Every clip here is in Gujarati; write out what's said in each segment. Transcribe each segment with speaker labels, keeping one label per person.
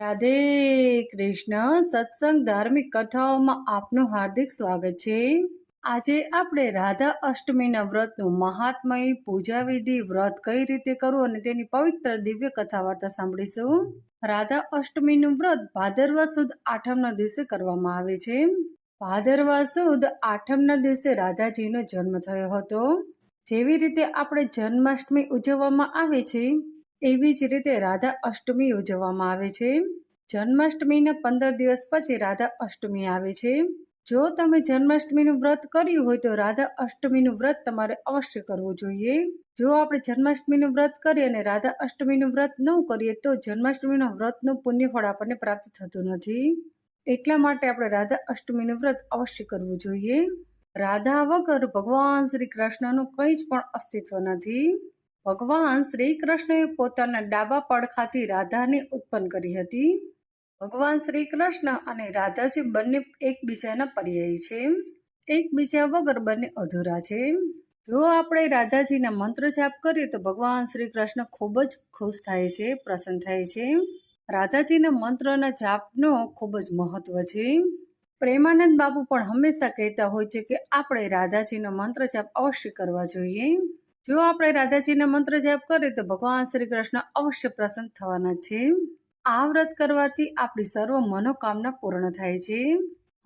Speaker 1: રાધે કૃષ્ણ, સત્સંગ ધાર્મિક કથાઓમાં આપનું હાર્દિક સ્વાગત છે. આજે આપણે રાધા અષ્ટમીના વ્રતનું મહાત્મય પૂજા વિધિ વ્રત કઈ રીતે કરવું અને તેની પવિત્ર દિવ્ય કથા વાર્તા સાંભળીશું? રાધા અષ્ટમીનું વ્રત ભાદરવા સુદ આઠમના દિવસે કરવામાં આવે છે. ભાદરવા સુદ આઠમના દિવસે રાધાજીનો જન્મ થયો હતો. જેવી રીતે આપણે જન્માષ્ટમી ઉજવવામાં આવે છે એવી જ રીતે રાધા અષ્ટમી ઉજવવામાં આવે છે. જન્માષ્ટમીના પંદર દિવસ પછી રાધા અષ્ટમી આવે છે. જો તમે જન્માષ્ટમીનું વ્રત કર્યું હોય તો રાધા અષ્ટમીનું વ્રત તમારે અવશ્ય કરવું જોઈએ. જો આપણે જન્માષ્ટમીનું વ્રત કરીએ અને રાધા અષ્ટમીનું વ્રત ન કરીએ તો જન્માષ્ટમીના વ્રતનું પુણ્યફળ આપણને પ્રાપ્ત થતું નથી. એટલા માટે આપણે રાધા અષ્ટમીનું વ્રત અવશ્ય કરવું જોઈએ. રાધા વગર ભગવાન શ્રી કૃષ્ણનું કંઈ જ પણ અસ્તિત્વ નથી. ભગવાન શ્રી કૃષ્ણએ પોતાના ડાબા પડખાથી રાધાને ઉત્પન્ન કરી હતી. ભગવાન શ્રી કૃષ્ણ અને રાધાજી બંને એકબીજાના પર્યાય છે. એકબીજા વગર બંને અધૂરા છે. જો આપણે રાધાજીના મંત્ર જાપ કરીએ તો ભગવાન શ્રી કૃષ્ણ ખૂબ જ ખુશ થાય છે, પ્રસન્ન થાય છે. રાધાજીના મંત્રના જાપનો ખૂબ જ મહત્વ છે. પ્રેમાનંદ બાપુ પણ હંમેશા કહેતા હોય છે કે આપણે રાધાજીનો મંત્ર જાપ અવશ્ય કરવા જોઈએ. જો આપણે રાધાજીના મંત્ર જાપ કરીએ તો ભગવાન શ્રી કૃષ્ણ અવશ્ય પ્રસન્ન થવાના છે. આ વ્રત કરવાથી આપણી સર્વ મનોકામના પૂર્ણ થાય છે.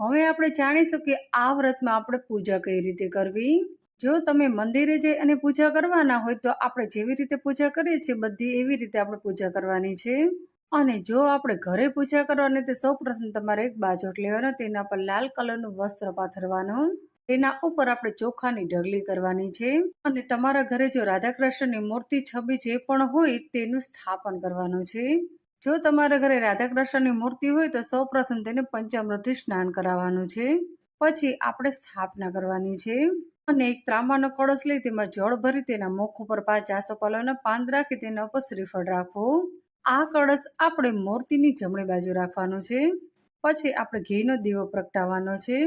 Speaker 1: હવે આપણે જાણીશું કે આ વ્રતમાં આપણે પૂજા કઈ રીતે કરવી? જો તમે મંદિરે જઈ અને પૂજા કરવાના હોય તો આપણે જેવી રીતે પૂજા કરીએ છીએ બધી એવી રીતે આપણે પૂજા કરવાની છે. અને જો આપણે ઘરે પૂજા કરવાની તો સૌપ્રથમ તમારે એક બાજોટ લેવાનો, તેના પર લાલ કલરનું વસ્ત્ર પાથરવાનું. તેના ઉપર આપણે ચોખાની ઢગલી કરવાની છે અને તમારા ઘરે જો રાધા કૃષ્ણની મૂર્તિ છબી જે પણ હોય તેનું સ્થાપન કરવાનું છે. જો તમારા ઘરે રાધા કૃષ્ણની મૂર્તિ હોય તો સૌપ્રથમ તેને પંચામૃતથી સ્નાન કરાવવાનું છે. પછી આપણે સ્થાપના કરવાની છે અને એક ત્રાંબાનો કળશ લઈ તેમાં જળ ભરી તેના મુખ ઉપર પાંચ આસોપાલવના પાન રાખી તેના ઉપર શ્રીફળ રાખવું. આ કળશ આપણે મૂર્તિની જમણી બાજુ રાખવાનો છે. પછી આપણે ઘીનો દીવો પ્રગટાવવાનો છે.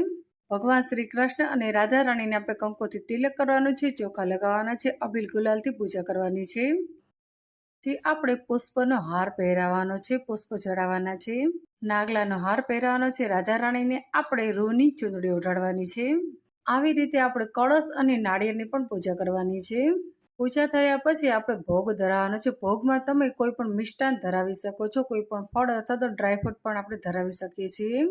Speaker 1: ભગવાન શ્રી કૃષ્ણ અને રાધા રાણીને આપણે કંકોથી તિલક કરવાનું છે, ચોખા લગાવવાના છે, અબીલ ગુલાલથી પૂજા કરવાની છે. જે આપણે પુષ્પનો હાર પહેરાવાનો છે, પુષ્પ ચડાવવાના છે. નાગલાનો હાર પહેરાવાનો છે, રાધા રાણીને આપણે રૂની ચૂંદડી ઉડાડવાની છે. આવી રીતે આપણે કળશ અને નાળિયેરની પણ પૂજા કરવાની છે. પૂજા થયા પછી આપણે ભોગ ધરાવવાનો છે. ભોગમાં તમે કોઈ પણ મિષ્ટાન ધરાવી શકો છો, કોઈ પણ ફળ અથવા તો ડ્રાયફ્રૂટ પણ આપણે ધરાવી શકીએ છીએ.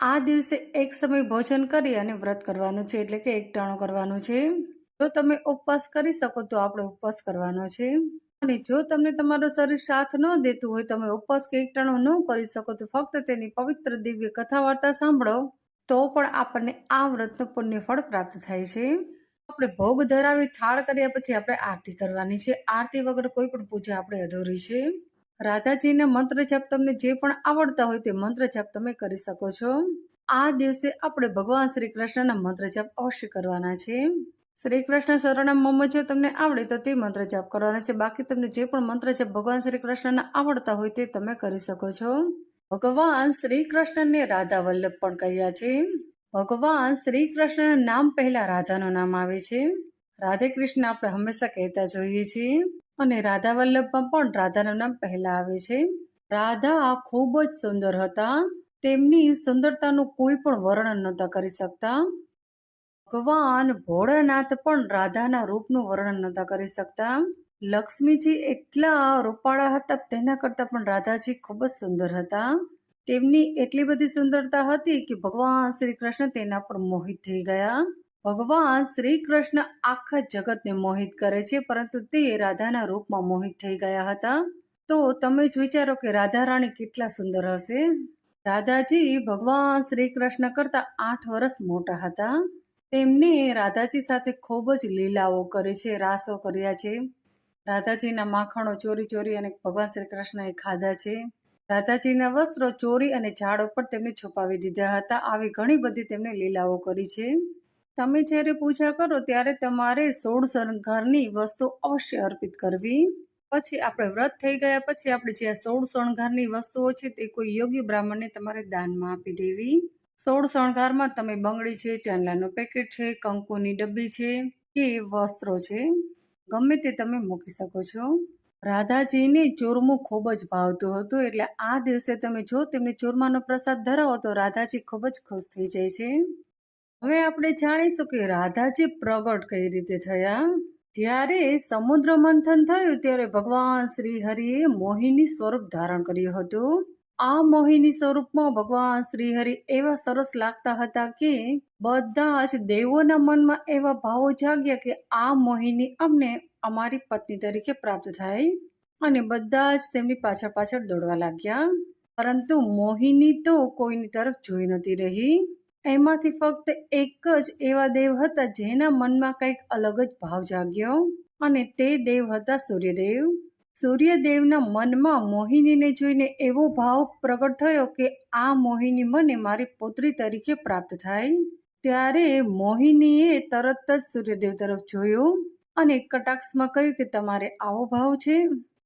Speaker 1: આ દિવસે એક સમય ભોજન કરી અને વ્રત કરવાનું છે, એટલે કે એકટાણું કરવાનું છે. જો તમે ઉપવાસ કરી શકો તો આપણે ઉપવાસ કરવાનો છે. અને જો તમને તમારું શરીર સાથ ન દેતું હોય, તમે ઉપવાસ કે એકટાણું ન કરી શકો તો ફક્ત તેની પવિત્ર દિવ્ય કથા વાર્તા સાંભળો, તો પણ આપણને આ વ્રતનું પુણ્યફળ પ્રાપ્ત થાય છે. આપણે ભોગ ધરાવી થાળ કર્યા પછી આપણે આરતી કરવાની છે. આરતી વગર કોઈ પણ પૂજા આપણે અધૂરી છે. રાધાજીના મંત્ર જાપ તમને જે પણ આવડતા હોય તે મંત્ર જાપ તમે કરી શકો છો. આ દિવસે આપણે ભગવાન શ્રી કૃષ્ણના મંત્ર જાપ અવશ્ય કરવાના છે. શ્રી કૃષ્ણ શરણમ મમ જો તમને આવડે તો તે મંત્ર જાપ કરવાના છે. બાકી તમને જે પણ મંત્ર જાપ ભગવાન શ્રી કૃષ્ણના આવડતા હોય તે તમે કરી શકો છો. ભગવાન શ્રી કૃષ્ણને રાધા વલ્લભ પણ કહ્યા છે. ભગવાન શ્રી કૃષ્ણના નામ પહેલા રાધાનું નામ આવે છે. રાધે કૃષ્ણ આપણે હંમેશા કહેતા જોઈએ છીએ અને રાધા વલ્લભમાં પણ રાધાનું નામ પહેલા આવે છે. રાધા ખૂબ જ સુંદર હતા. તેમની સુંદરતાનું કોઈ પણ વર્ણન નહોતા કરી શકતા. ભગવાન ભોળાનાથ પણ રાધાના રૂપનું વર્ણન નહોતા કરી શકતા. લક્ષ્મીજી એટલા રૂપાળા હતા, તેના કરતાં પણ રાધાજી ખૂબ જ સુંદર હતા. તેમની એટલી બધી સુંદરતા હતી કે ભગવાન શ્રી કૃષ્ણ તેના પર મોહિત થઈ ગયા. ભગવાન શ્રી કૃષ્ણ આખા જગતને મોહિત કરે છે, પરંતુ તે રાધાના રૂપમાં મોહિત થઈ ગયા હતા. તો તમે જ વિચારો કે રાધા રાણી કેટલા સુંદર હશે. રાધાજી ભગવાન શ્રી કૃષ્ણ કરતા આઠ વર્ષ મોટા હતા. તેમને રાધાજી સાથે ખૂબ જ લીલાઓ કરી છે, રાસો કર્યા છે. રાધાજીના માખણો ચોરી ચોરી અને ભગવાન શ્રી કૃષ્ણએ ખાધા છે. રાધાજીના વસ્ત્રો ચોરી અને ઝાડ ઉપર તેમને છુપાવી દીધા હતા. આવી ઘણી બધી તેમને લીલાઓ કરી છે. તમે જ્યારે પૂજા કરો ત્યારે તમારે સોળ શણગારની વસ્તુ અવશ્ય અર્પિત કરવી. પછી આપણે વ્રત થઈ ગયા પછી આપણે જે સોળ શણગારની વસ્તુઓ છે તે કોઈ યોગ્ય બ્રાહ્મણને તમારે દાનમાં આપી દેવી. સોળ શણગારમાં તમે બંગડી છે, ચાંદલાનું પેકેટ છે, કંકુની ડબ્બી છે, કે વસ્ત્રો છે, ગમે તે તમે મૂકી શકો છો. રાધાજીને ચૂરમું ખૂબ જ ભાવતું હતું એટલે આ દિવસે તમે જો તેમને ચૂરમાનો પ્રસાદ ધરાવો તો રાધાજી ખૂબ જ ખુશ થઈ જાય છે. હવે આપણે જાણીશું કે રાધાજી પ્રગટ કઈ રીતે થયા? જ્યારે સમુદ્ર મંથન થયું, ત્યારે ભગવાન શ્રી હરિએ મોહિની સ્વરૂપ ધારણ કર્યું હતું. આ મોહિની સ્વરૂપમાં ભગવાન શ્રી હરિ એવા સરસ લાગતા હતા કે બધા જ દેવોના મનમાં એવા ભાવો જાગ્યા કે આ મોહિની અમને અમારી પત્ની તરીકે પ્રાપ્ત થાય અને બધા જ તેમની પાછળ પાછળ દોડવા લાગ્યા. પરંતુ મોહિની તો કોઈની તરફ જોઈ નથી રહી. એમાંથી ફક્ત એક જ એવા દેવ હતા જેના મનમાં કંઈક અલગ જ ભાવ જાગ્યો અને તે દેવ હતા સૂર્યદેવ. સૂર્યદેવના મનમાં મોહિનીને જોઈને એવો ભાવ પ્રગટ થયો કે આ મોહિની મને મારી પુત્રી તરીકે પ્રાપ્ત થાય. ત્યારે મોહિનીએ તરત જ સૂર્યદેવ તરફ જોયું અને કટાક્ષમાં કહ્યું કે તમારે આવો ભાવ છે.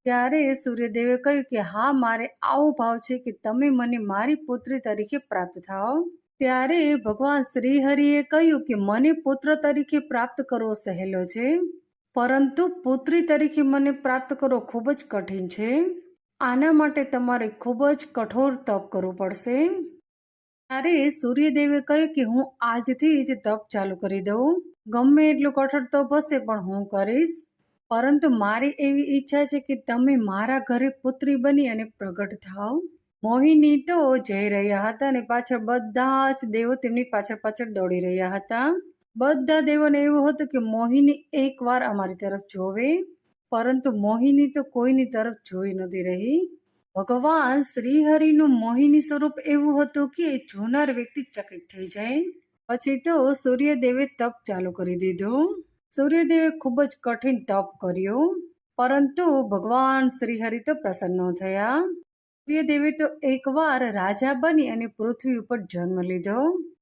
Speaker 1: ત્યારે સૂર્યદેવે કહ્યું કે હા, મારે આવો ભાવ છે કે તમે મને મારી પુત્રી તરીકે પ્રાપ્ત થાઓ. ત્યારે ભગવાન શ્રીહરિએ કહ્યું કે, મને પુત્ર તરીકે પ્રાપ્ત કરવો સહેલો છે, પરંતુ પુત્રી તરીકે મને પ્રાપ્ત કરવો ખૂબ જ કઠિન છે. આના માટે તમારે ખૂબ જ કઠોર તપ કરવું પડશે. ત્યારે સૂર્યદેવે કહ્યું કે, હું આજથી જ તપ ચાલુ કરી દઉં. ગમે એટલું કઠોર તપ હશે પણ હું કરીશ. પરંતુ મારી એવી ઈચ્છા છે કે, તમે મારા ઘરે પુત્રી બની અને પ્રગટ થાઓ મોહિની તો જઈ રહ્યા હતા અને પાછળ બધા જ દેવો તેમની પાછળ પાછળ દોડી રહ્યા હતા. બધા દેવોને એવું હતું કે મોહિની એકવાર અમારી તરફ જોવે, પરંતુ મોહિની તો કોઈની તરફ જોઈ નથી રહી. ભગવાન શ્રીહરિનું મોહિની સ્વરૂપ એવું હતું કે જોનાર વ્યક્તિ ચકિત થઈ જાય. પછી તો સૂર્યદેવે તપ ચાલુ કરી દીધું. સૂર્યદેવે ખૂબ જ કઠિન તપ કર્યું, પરંતુ ભગવાન શ્રીહરિ તો પ્રસન્ન થયા. સૂર્યદેવે તો એકવાર રાજા બની અને પૃથ્વી ઉપર જન્મ લીધો.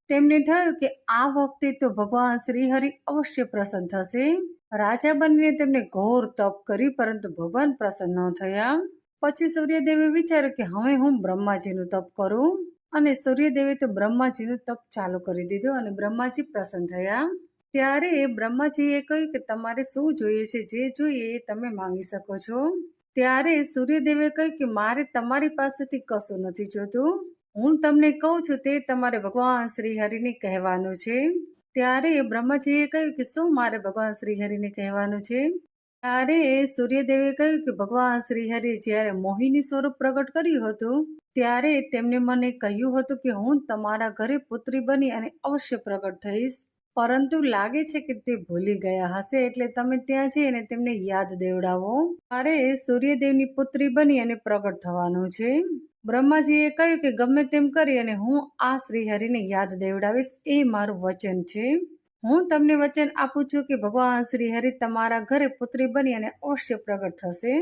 Speaker 1: તેમને થયું કે આ વખતે તો ભગવાન શ્રીહરિ અવશ્ય પ્રસન્ન થશે. રાજા બનીને તેમને ઘોર તપ કરી પરંતુ ભગવાન પ્રસન્ન ન થયા. પછી સૂર્યદેવે વિચાર્યું કે હવે હું બ્રહ્માજીનું તપ કરું. અને સૂર્યદેવે તો બ્રહ્માજીનું તપ ચાલુ કરી દીધું અને બ્રહ્માજી પ્રસન્ન થયા. ત્યારે બ્રહ્માજીએ કહ્યું કે તમારે શું જોઈએ છે? જે જોઈએ એ તમે માંગી શકો છો. ત્યારે સૂર્યદેવે કહ્યું કે મારે તમારી પાસેથી કશું નથી જોતું. હું તમને કહું છું તે તમારે ભગવાન શ્રી હરિને કહેવાનું છે. ત્યારે બ્રહ્માજીએ કહ્યું કે શું મારે ભગવાન શ્રી હરિને કહેવાનું છે? ત્યારે સૂર્યદેવે કહ્યું કે ભગવાન શ્રી હરિ જ્યારે મોહિની સ્વરૂપ પ્રગટ કર્યું હતું, ત્યારે તેમને મને કહ્યું હતું કે હું તમારા ઘરે પુત્રી બની અને અવશ્ય પ્રગટ થઈશ. પરંતુ લાગે છે કે તે ભૂલી ગયા હશે એટલે તમે ત્યાં જઈને તેમને યાદ દેવડાવો. મારે સૂર્યદેવની પુત્રી બની અને પ્રગટ થવાનું છે. બ્રહ્માજીએ કહ્યું કે ગમે તેમ કરી અને હું આ શ્રીહરિને યાદ દેવડાવીશ, એ મારું વચન છે. હું તમને વચન આપું છું કે ભગવાન શ્રીહરિ તમારા ઘરે પુત્રી બની અને અવશ્ય પ્રગટ થશે.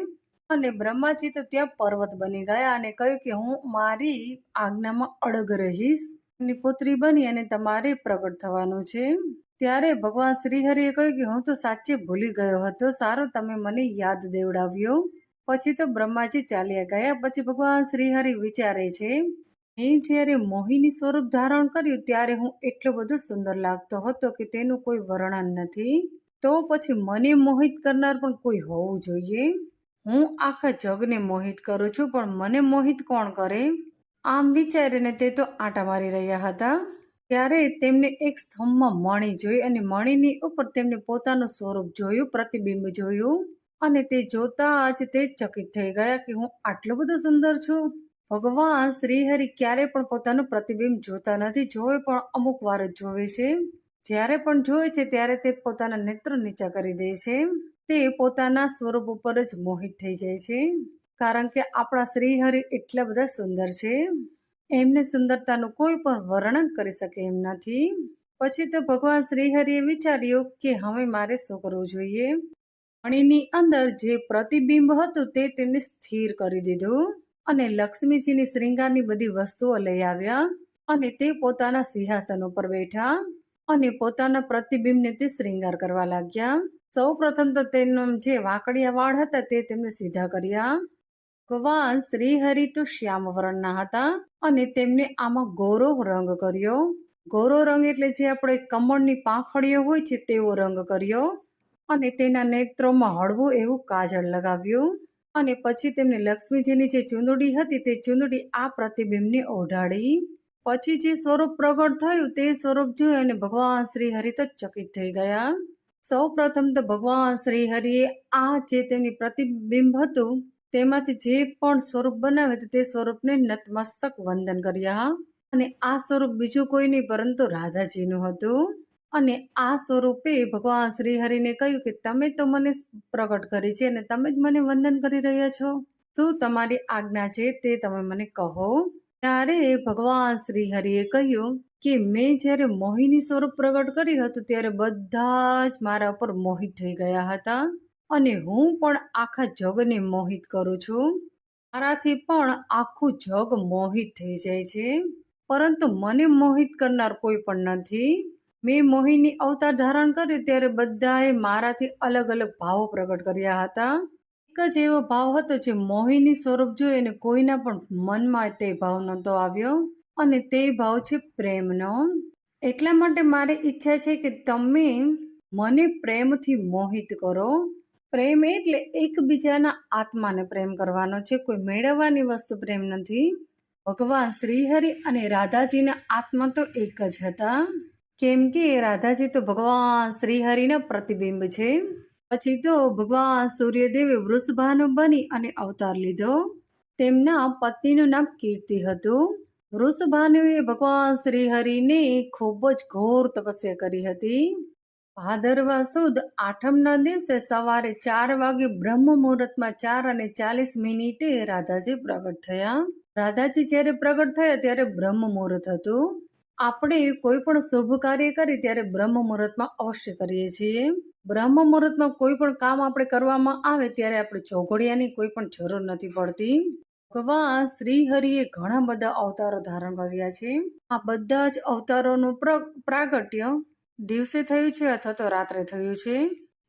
Speaker 1: અને બ્રહ્માજી તો ત્યાં પર્વત બની ગયા અને કહ્યું કે હું મારી આજ્ઞામાં અડગ રહીશ. ની બની અને તમારે પ્રગટ થવાનું છે. ત્યારે ભગવાન શ્રીહરિએ કહ્યું કે, હું તો સાચે ભૂલી ગયો હતો. સારો તમે મને યાદ દેવડાવ્યો. પછી તો બ્રહ્માજી ચાલ્યા ગયા. પછી ભગવાન શ્રીહરિ વિચારે છે મેં જ્યારે મોહિની સ્વરૂપ ધારણ કર્યું, ત્યારે હું એટલો બધો સુંદર લાગતો હતો કે તેનું કોઈ વર્ણન નથી. તો પછી મને મોહિત કરનાર પણ કોઈ હોવું જોઈએ? હું આખા જગને મોહિત કરું છું, પણ મને મોહિત કોણ કરે? આમ વિચારીને તે તો આંટા મારી રહ્યા હતા. ત્યારે તેમને એક સ્તંભમાં મણી જોઈ અને મણીની ઉપર તેમને પોતાનું સ્વરૂપ જોયું, પ્રતિબિંબ જોયું અને તે જોતા જ તે ચકિત થઈ ગયા કે હું આટલો બધો સુંદર છું. ભગવાન શ્રીહરિ ક્યારે પણ પોતાનું પ્રતિબિંબ જોતા નથી જોવે પણ અમુક વાર જ જોવે છે. જ્યારે પણ જોવે છે ત્યારે તે પોતાના નેત્ર નીચા કરી દે છે. તે પોતાના સ્વરૂપ ઉપર જ મોહિત થઈ જાય છે. કારણ કે આપણા શ્રીહરિ એટલા બધા સુંદર છે. એમને સુંદરતાનું કોઈ પણ વર્ણન કરી શકે એમ નથી. પછી તો ભગવાન શ્રીહરિએ વિચાર્યું કે હવે મારે શું કરવું જોઈએ? મણીની અંદર જે પ્રતિબિંબ હતું તે તેમને સ્થિર કરી દીધું અને લક્ષ્મીજીની શ્રૃંગારની બધી વસ્તુઓ લઈ આવ્યા અને તે પોતાના સિંહાસન ઉપર બેઠા અને પોતાના પ્રતિબિંબને તે શ્રૃંગાર કરવા લાગ્યા. સૌ પ્રથમ તો તેનો જે વાંકડિયા વાળ હતા તે તેમને સીધા કર્યા. ભગવાન શ્રીહરિ તો શ્યામ વર્ણના હતા અને તેમને આમાં ગોરો રંગ કર્યો. ગોરો રંગ એટલે જે આપણે કમળની પાંખડીઓ હોય છે તેવો રંગ કર્યો અને તેના નેત્રોમાં હળવું એવું કાજળ લગાવ્યું. અને પછી તેમને લક્ષ્મીજીની જે ચૂંદડી હતી તે ચૂંદડી આ પ્રતિબિંબને ઓઢાડી. પછી જે સ્વરૂપ પ્રગટ થયું તે સ્વરૂપ જોઈ અને ભગવાન શ્રી હરિ તો ચકિત થઈ ગયા. સૌ પ્રથમ તો ભગવાન શ્રી હરિએ આ જે તેમની પ્રતિબિંબ હતું તેમાંથી જે પણ સ્વરૂપ બનાવ્યું હતું તે સ્વરૂપને નતમસ્તક વંદન કર્યા અને આ સ્વરૂપ બીજું કોઈ નહીં, પરંતુ રાધાજીનું હતું. અને આ સ્વરૂપે ભગવાન શ્રી હરિને કહ્યું કે, તમે તો મને પ્રગટ કરી છે અને તમે જ મને વંદન કરી રહ્યા છો. શું તમારી આજ્ઞા છે તે તમે મને કહો. ત્યારે ભગવાન શ્રી હરિએ કહ્યું કે, મેં જ્યારે મોહિની સ્વરૂપ પ્રગટ કર્યું હતું, ત્યારે બધા જ મારા ઉપર મોહિત થઈ ગયા હતા. અને હું પણ આખા જગને મોહિત કરું છું. મારાથી પણ આખું જગ મોહિત થઈ જાય છે. પરંતુ મને મોહિત કરનાર કોઈ પણ નથી. મેં મોહિની અવતાર ધારણ કર્યું ત્યારે બધાએ મારાથી અલગ અલગ ભાવો પ્રગટ કર્યા હતા. એક જ એવો ભાવ હતો જે મોહિની સ્વરૂપ જોઈ અને કોઈના પણ મનમાં તે ભાવ નહોતો આવ્યો અને તે ભાવ છે પ્રેમનો. એટલા માટે મારી ઈચ્છા છે કે તમે મને પ્રેમથી મોહિત કરો. પ્રેમ એટલે એકબીજાના આત્માને પ્રેમ કરવાનો છે. કોઈ મેળવવાની વસ્તુ પ્રેમ નથી. ભગવાન શ્રીહરિ અને રાધાજીના આત્મા તો એક જ હતા. કેમ કે રાધાજી તો ભગવાન શ્રીહરિના પ્રતિબિંબ છે. પછી તો ભગવાન સૂર્યદેવે વૃષભાનુ બની અને અવતાર લીધો. તેમના પત્નીનું નામ કીર્તિ હતું. વૃષભાનુએ ભગવાન શ્રીહરિને ખૂબ જ ઘોર તપસ્યા કરી હતી. ભાદરવા સુદ આઠમના દિવસે સવારે ચાર વાગે બ્રહ્મ મુહૂર્તમાં ચાર અને ચાલીસ મિનિટે રાધાજી પ્રગટ થયા. રાધાજી જ્યારે પ્રગટ થયા ત્યારે બ્રહ્મ મુહૂર્ત હતું. આપણે કોઈ પણ શુભ કાર્ય કરી ત્યારે બ્રહ્મ મુહૂર્તમાં અવશ્ય કરીએ છીએ. બ્રહ્મ મુહૂર્તમાં કોઈ પણ કામ આપણે કરવામાં આવે ત્યારે આપણે ચોઘડિયાની કોઈ પણ જરૂર નથી પડતી. ભગવાન શ્રી હરિએ ઘણા બધા અવતારો ધારણ કર્યા છે. આ બધા જ અવતારોનું પ્રાગટ્ય દિવસે થયું છે અથવા તો રાત્રે થયું છે?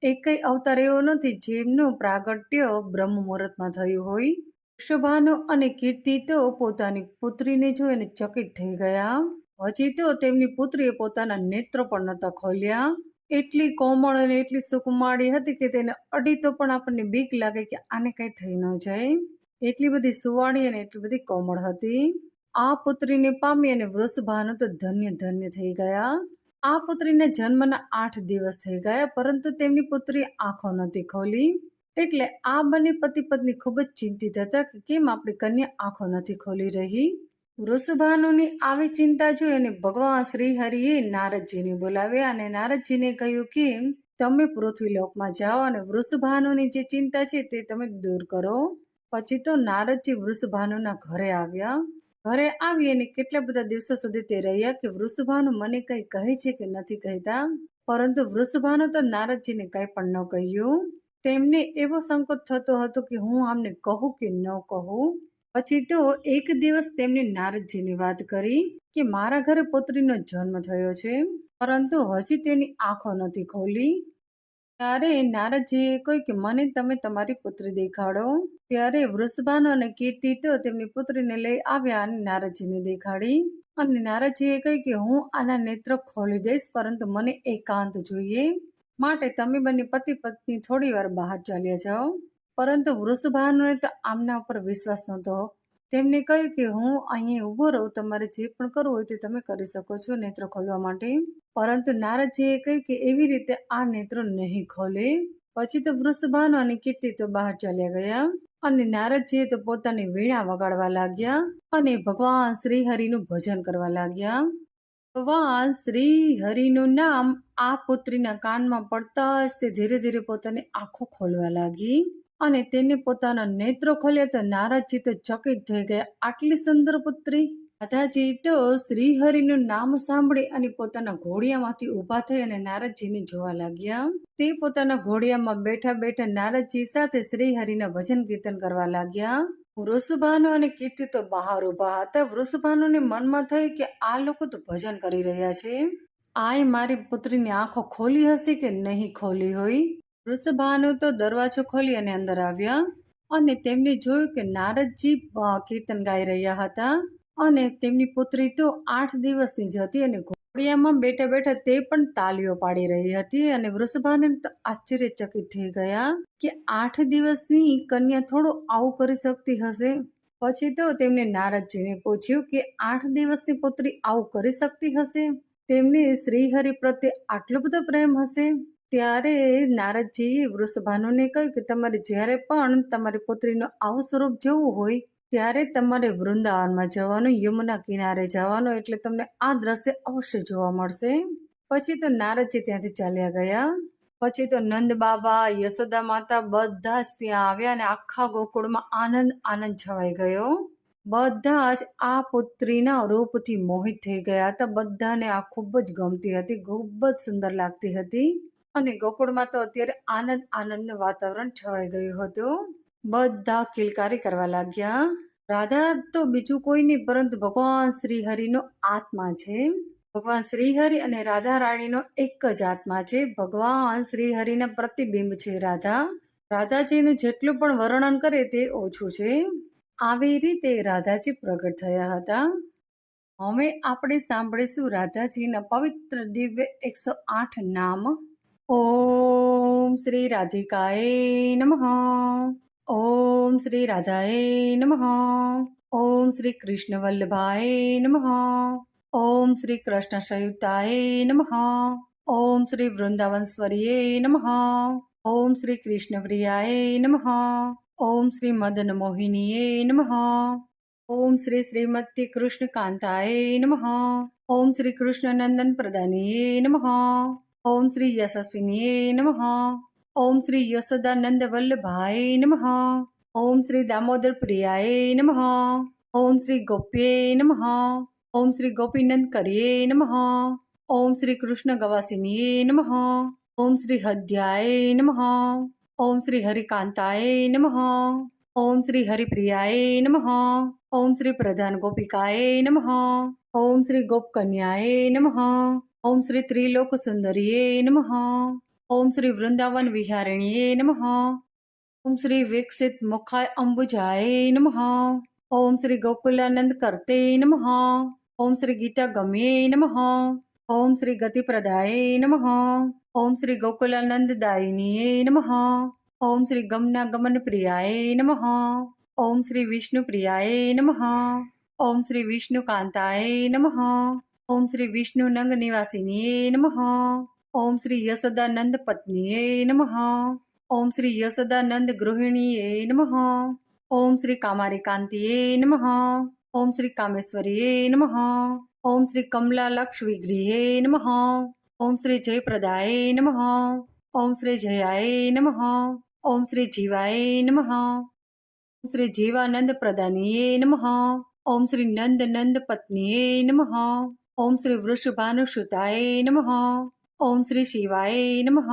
Speaker 1: એકય અવતાર એવો નથી જેમનું પ્રાગટ્ય બ્રહ્મ મુહૂર્તમાં થયું હોય. વૃષભાનુ અને કીર્તિ તો પોતાની પુત્રીને જોઈને ચકિત થઈ ગયા. હજી તો તેમની પુત્રીએ પોતાના નેત્ર પણ નહોતા ખોલ્યા. એટલી કોમળ અને એટલી સુકુમાળી હતી કે તેને અડી તો પણ આપણને બીક લાગે કે આને કંઈ થઈ ન જાય. એટલી બધી સુવાળી અને એટલી બધી કોમળ હતી. આ પુત્રીને પામી અને વૃષભાનો તો ધન્ય ધન્ય થઈ ગયા. આ પુત્રીને જન્મના આઠ દિવસ થઈ ગયા, પરંતુ તેમની પુત્રી આંખો નથી ખોલી. એટલે આ બંને પતિ પત્ની ખૂબ જ ચિંતિત હતા કે કેમ આપણી કન્યા આંખો નથી ખોલી રહી. વૃષભાનુની આવી ચિંતા જોઈ અને ભગવાન શ્રી હરિએ નારદજીને બોલાવ્યા અને નારદજીને કહ્યું કે, તમે પૃથ્વીલોકમાં જાઓ અને વૃષભાનુની જે ચિંતા છે તે તમે દૂર કરો. પછી તો નારદજી વૃષભાનુના ઘરે આવ્યા. ઘરે આવી અને કેટલા બધા દિવસો સુધી તે રહ્યા કે વૃષભાનુ મને કંઈ કહે છે કે નથી કહેતા? પરંતુ વૃષભાનુ તો નારદજીને કંઈ પણ ન કહ્યું. તેમને એવો સંકોચ થતો હતો કે હું આમને કહું કે ન કહું? પછી તો એક દિવસ તેમને નારદજીની વાત કરી કે મારા ઘરે પુત્રીનો જન્મ થયો છે, પરંતુ હજી તેની આંખો નથી ખોલી. ત્યારે નારદજીએ કહ્યું કે મને તમે તમારી પુત્રી દેખાડો. ત્યારે વૃષભાનુ અને કીર્તિ તો તેમની પુત્રીને લઈ આવ્યા અને નારાજીને દેખાડી. અને નારદજીએ કહ્યું કે હું આના નેત્ર ખોલી દઈશ, પરંતુ મને એકાંત જોઈએ. માટે તમે બંને પતિ પત્ની થોડી વાર બહાર ચાલ્યા જાઓ. પરંતુ વૃષભાનુને તો આમના ઉપર વિશ્વાસ નહોતો. તેમને કહ્યું કે હું અહીંયા ઊભો રહું, તમારે જે પણ કરવું હોય તે તમે કરી શકો છો નેત્ર ખોલવા માટે. પરંતુ નારદજીએ કહ્યું કે એવી રીતે આ નેત્રો નહીં ખોલે. પછી તો વૃષભાનો અને કીર્તિ તો બહાર ચાલ્યા ગયા. અને નારદજીએ તો પોતાની વીણા વગાડવા લાગ્યા અને ભગવાન શ્રી હરિનું ભજન કરવા લાગ્યા. ભગવાન શ્રી હરિનું નામ આ પુત્રીના કાનમાં પડતા જ તે ધીરે ધીરે પોતાની આંખો ખોલવા લાગી અને તેને પોતાના નેત્રો ખોલ્યા તો નારદજી તો ચકિત થઈ ગયા. આટલી સુંદર પુત્રી રાધાજી તો શ્રીહરિનું નામ સાંભળી અને પોતાના ઘોડિયામાંથી ઊભા થઈ અને નારદજીને જોવા લાગ્યા. તે પોતાના ઘોડિયામાં બેઠા બેઠા નારદજી સાથે શ્રીહરિના ભજન કીર્તન કરવા લાગ્યા. વૃષભાનુ અને કીર્તિ તો બહાર ઊભા હતા. વૃષભાનોને મનમાં થયું કે આ લોકો તો ભજન કરી રહ્યા છે. આય મારી પુત્રીની આંખો ખોલી હશે કે નહીં ખોલી હોય? વૃષભાનુ તો દરવાજો ખોલી અને અંદર આવ્યા અને તેમને જોયું કે નારદજી કીર્તન ગાઈ રહ્યા હતા. અને તેમની પુત્રી તો આઠ દિવસની જ હતી અને ઘોડિયામાં બેઠા બેઠા તે પણ તાલીઓ પાડી રહી હતી અને વૃષભાને આશ્ચર્યચકિત થઈ ગયા કે આઠ દિવસની કન્યા થોડું આવું કરી શકતી હશે. પછી તો તેમને નારદજીને પૂછ્યું કે આઠ દિવસની પુત્રી આવું કરી શકતી હશે? તેમને શ્રીહરિ પ્રત્યે આટલો બધો પ્રેમ હશે? ત્યારે નારદજીએ વૃષભાનુને કહ્યું કે તમારે જ્યારે પણ તમારી પુત્રીનું આવું સ્વરૂપ જોવું હોય ત્યારે તમારે વૃંદાવનમાં જવાનું, યમુના કિનારે જવાનું એટલે તમને આ દ્રશ્ય અવશ્ય જોવા મળશે. પછી તો નારદજી ત્યાંથી ચાલ્યા ગયા. પછી તો નંદ બાબા, યશોદા માતા બધા જ ત્યાં આવ્યા અને આખા ગોકુળમાં આનંદ આનંદ છવાઈ ગયો. બધા જ આ પુત્રીના રૂપથી મોહિત થઈ ગયા હતા. બધાને આ ખૂબ જ ગમતી હતી, ખૂબ જ સુંદર લાગતી હતી. અને ગોકુળમાં તો અત્યારે આનંદ, આનંદનું વાતાવરણ છવાઈ ગયું હતું. બધા કિલકારી કરવા લાગ્યા. રાધા તો બીજું કોઈ નહીં, પરંતુ ભગવાન શ્રી હરિનો આત્મા છે. ભગવાન શ્રીહરિ અને રાધા રાણીનો એક જ આત્મા છે. ભગવાન શ્રીહરિના પ્રતિબિંબ છે રાધા. રાધાજીનું જેટલું પણ વર્ણન કરે તે ઓછું છે. આવી રીતે રાધાજી પ્રગટ થયા હતા. હવે આપણે સાંભળીશું રાધાજીના પવિત્ર દિવ્ય એકસો આઠ નામ. ઓમ શ્રી રાધિકાએ નમઃ. ॐ श्रीराधाय नमः। ॐ श्रीकृष्णवल्लभाय नमः। ॐ श्रीकृष्णशसयुक्ताय नमः। ॐ श्रीवृन्दावन् स्वर्ये नमः। ॐ श्रीकृष्णप्रियाय नमः। ॐ श्रीमदनमोहिनय नमः। ॐ श्री श्रीमत्यकृष्णकान्ताय नमः। ॐ श्रीकृष्णनन्दनप्रदनये नमः। ॐ श्री यशस्विनये नमः। ઓમ શ્રી યશોદાનંદ વલ્લભાય નમઃ ઓમ શ્રી દામોદર પ્રિયાય નમઃ ઓમ શ્રી ગોપ્યે નમઃ ઓમ શ્રી ગોપીનંદ કરીએ નમઃ ઓમ શ્રી કૃષ્ણ ગવાસિનીએ નમઃ ઓમ શ્રી હદ્યાય નમઃ ઓમ શ્રી હરિકાંતાય નમઃ ઓમ શ્રી હરિપ્રિયાય નમઃ ઓમ શ્રી પ્રધાન ગોપિકાય નમઃ ઓમ શ્રી ગોપકન્યાય નમઃ ઓમ શ્રી ત્રિલોક સુંદરીએ નમઃ ઓમ શ્રી વૃંદાવન વિહારિણીએ નમઃ ઓમ શ્રી વિકસિત મુખાય અંબુજાય નમઃ ઓમ શ્રી ગોકુલાનંદ કરતે નમઃ ઓમ શ્રી ગીતા ગમ્યે નમઃ ઓમ શ્રી ગતિપ્રદાય નમઃ ઓમ શ્રી ગોકુલાનંદ દાયિનીએ નમઃ ઓમ શ્રી ગમના ગમન પ્રિયાય નમઃ ઓમ શ્રી વિષ્ણુ પ્રિયાય નમઃ ઓમ શ્રી વિષ્ણુ કાંતાય નમઃ ઓમ શ્રી વિષ્ણુ નંગ નિવાસિનીએ નમઃ ઓમ શ્રી યશોદાનંદ પત્નીએ નમઃ ઓમ શ્રી યશોદાનંદ ગૃહિણીએ નમઃ ઓમ શ્રી કામારી કાંતિએ નમઃ ઓમ શ્રી કામેશ્વરીએ નમઃ ઓમ શ્રી કમલા લક્ષ્મી ગૃહે નમઃ ઓમ શ્રી જયપ્રદાય નમઃ ઓમ શ્રી જયાય નમઃ ઓમ શ્રી જીવાય નમઃ ઓમ શ્રી જીવાનંદ પ્રદાનીએ નમઃ ઓમ શ્રી નંદ નંદ પત્નીએ નમઃ ઓમ શ્રી વૃષભાનુસુતાય નમઃ ઓમ શ્રી શિવાય નમઃ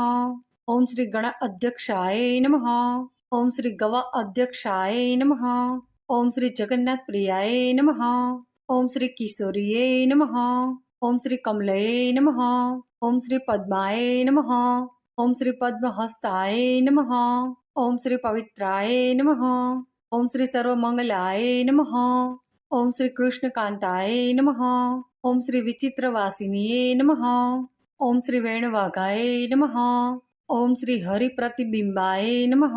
Speaker 1: ઓમ શ્રી ગણ અધ્યક્ષાય નમઃ ઓમ શ્રી ગવા અધ્યક્ષાય નમઃ ઓમ શ્રી જગન્નાથ પ્રિયાય નમઃ ઓમ શ્રી કિશોરીએ નમઃ ઓમ શ્રી કમલયે નમઃ ઓમ શ્રી પદ્માય નમઃ ઓમ શ્રી પદ્મહસ્તાય નમઃ ઓમ શ્રી પવિત્રાય નમઃ ઓમ શ્રી સર્વમંગલાય નમઃ ઓમ શ્રી કૃષ્ણકાંતાય નમઃ ઓમ શ્રી વિચિત્રવાસિનીએ નમઃ ઓમ શ્રી વેણુવાઘાય નમઃ ઓમ શ્રી હરિપ્રતિબિંબાય નમઃ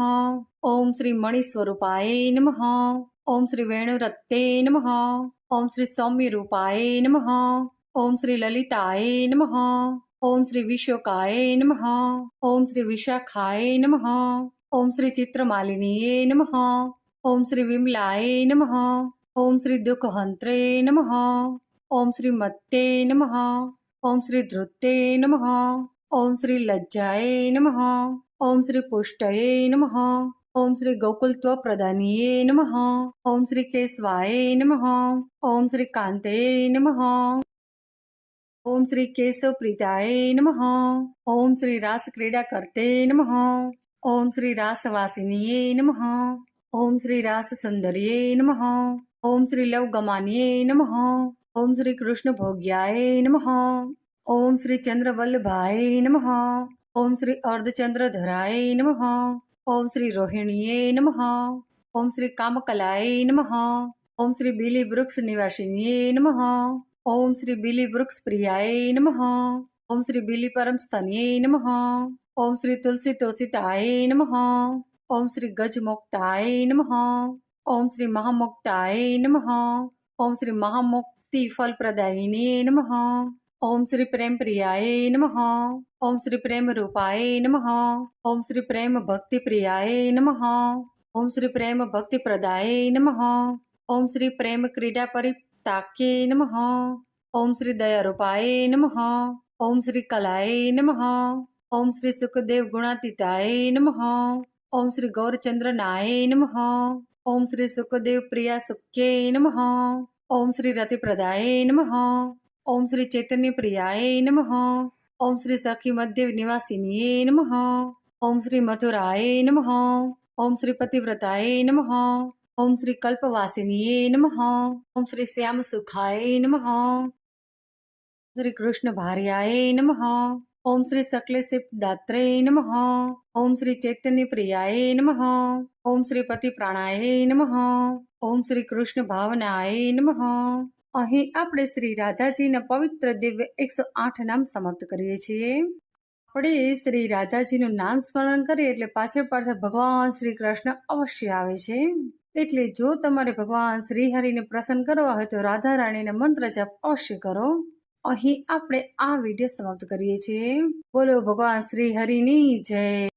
Speaker 1: ઓમ શ્રી મણિસ્વરૂપાય નમઃ ઓમ શ્રી વેણુરત્તે નમઃ ઓમ શ્રી સૌમ્યરૂપાય નમઃ ઓમ શ્રી લલિતાય નમઃ ઓમ શ્રી વિશ્વકાય નમઃ ઓમ શ્રી વિશાખાય નમઃ ઓમ શ્રી ચિત્રમાલિનીએ નમઃ ઓમ શ્રી વિમલાય નમઃ ઓમ શ્રી દુઃખહંત્રે નમઃ ઓમ શ્રી મત્તે નમઃ ઓમ શ્રી ધૃતે નમઃ ઓમ શ્રી લજ્જાએ નમઃ ઓમ શ્રી પુષ્ટયે નમઃ ઓમ શ્રી ગોકુલત્વપ્રદાનીએ નમઃ ઓમ શ્રી કેશવાય નમઃ ઓમ શ્રી કાંતે નમઃ ઓમ શ્રી કેશવપ્રીતાય નમઃ ઓમ શ્રી રાસ ક્રીડા કરતે નમઃ ઓમ શ્રી રાસવાસિનીએ નમઃ ઓમ શ્રી રાસ સુંદરીએ નમઃ ઓમ શ્રી લવગમાનીએ નમઃ ઓમ શ્રી કૃષ્ણ ભોગ્યાય નમઃ ઓમ શ્રી ચંદ્રવલ્લભાય નમઃ ઓમ શ્રી અર્ધચંદ્રધરાય નમઃ ઓમ શ્રી રોહિણીએ નમઃ ઓમ શ્રી કામકલાય નમઃ ઓમ શ્રી બીલી વૃક્ષ નિવાસિનીએ નમઃ ઓમ શ્રી બીલી વૃક્ષ પ્રિયાય નમઃ ઓમ શ્રી બીલી પરમ સ્તન્યે નમઃ ઓમ શ્રી તુલસી તોષિતાય નમઃ ઓમ શ્રી ગજમોક્તાય નમઃ ઓમ શ્રી મહામુક્તાય નમઃ ઓમ શ્રી મહામોક્તિ ફલપ્રદાયિને નમઃ ઓમ શ્રી પ્રેમ પ્રિયાય નમઃ ઓમ શ્રી પ્રેમ રૂપાય નમઃ ઓમ શ્રી પ્રેમ ભક્તિ પ્રિયાય નમઃ ઓમ શ્રી પ્રેમ ભક્તિ પ્રદાય નમઃ ઓમ શ્રી પ્રેમ ક્રીડા પરિતાક્યે નમઃ ઓમ શ્રી દયારૂપાય નમઃ ઓમ શ્રી કલાય નમઃ ઓમ શ્રી સુખદેવ ગુણાતીતાય નમઃ ઓમ શ્રી ગૌરચંદ્રનાય નમઃ ઓમ શ્રી સુખદેવ પ્રિયા સુખ્યે નમઃ ઓમ શ્રી રતિપ્રદાય નમઃ ઓમ શ્રી ચૈતન્ય પ્રિયાય નમઃ ઓમ શ્રી સખી મધ્ય નિવાસિનીએ નમઃ ઓમ શ્રી મથુરાય નમઃ ઓમ શ્રી પતિવ્રતાય નમઃ ઓમ શ્રી કલ્પવાસિનીએ નમઃ ઓમ શ્રી શ્યામ સુખાય નમઃ શ્રી કૃષ્ણ ભાર્યાય નમઃ ઓમ શ્રી સકલેશિપ દાત્રે નમઃ ઓમ શ્રી ચૈતન્ય પ્રિયાય નમઃ ઓમ શ્રી પતિ પ્રાણાય નમઃ ઓમ શ્રી કૃષ્ણ ભાવનાય નમઃ. અહીં આપણે શ્રી રાધાજીના પવિત્ર દિવ્ય એકસો આઠ નામ સમાપ્ત કરીએ છીએ. આપણે શ્રી રાધાજીનું નામ સ્મરણ કરીએ એટલે પાછળ પાછળ ભગવાન શ્રી કૃષ્ણ અવશ્ય આવે છે. એટલે જો તમારે ભગવાન શ્રી હરિને પ્રસન્ન કરવા હોય તો રાધા રાણીના મંત્ર જપ અવશ્ય કરો. અહીં આપણે આ વીડિયો સમાપ્ત કરીએ છીએ. બોલો ભગવાન શ્રી હરિની જય.